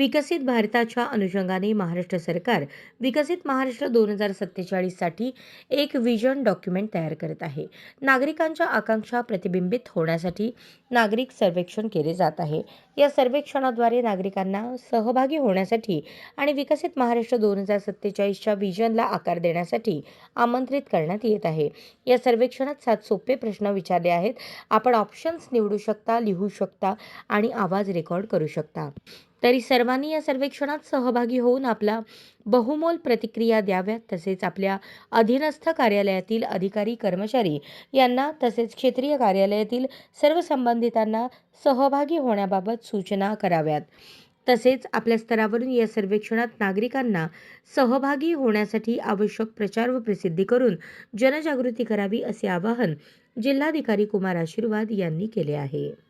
विकसित भारताच्या अनुषंगाने महाराष्ट्र सरकार विकसित महाराष्ट्र दोन हजार सत्तेचाळीससाठी एक विजन डॉक्युमेंट तयार करत आहे. नागरिकांच्या आकांक्षा प्रतिबिंबित होण्यासाठी नागरिक सर्वेक्षण केले जात आहे. या सर्वेक्षणाद्वारे नागरिकांना सहभागी होण्यासाठी आणि विकसित महाराष्ट्र दोन हजार सत्तेचाळीसच्या विजनला आकार देण्यासाठी आमंत्रित करण्यात येत आहे. या सर्वेक्षणात सात सोपे प्रश्न विचारले आहेत. आपण ऑप्शन्स निवडू शकता लिहू शकता आणि आवाज रेकॉर्ड करू शकता. तरी सर्वांनी या सर्वेक्षणात सहभागी होऊन आपला बहुमोल प्रतिक्रिया द्याव्यात तसेच आपल्या अधीनस्थ कार्यालयातील अधिकारी कर्मचारी यांना तसेच क्षेत्रीय कार्यालयातील सर्व संबंधितांना सहभागी होण्याबाबत सूचना कराव्यात. तसेच आपल्या स्तरावरून या सर्वेक्षणात नागरिकांना सहभागी होण्यासाठी आवश्यक प्रचार व प्रसिद्धी करून जनजागृती करावी असे आवाहन जिल्हाधिकारी कुमार आशीर्वाद यांनी केले आहे.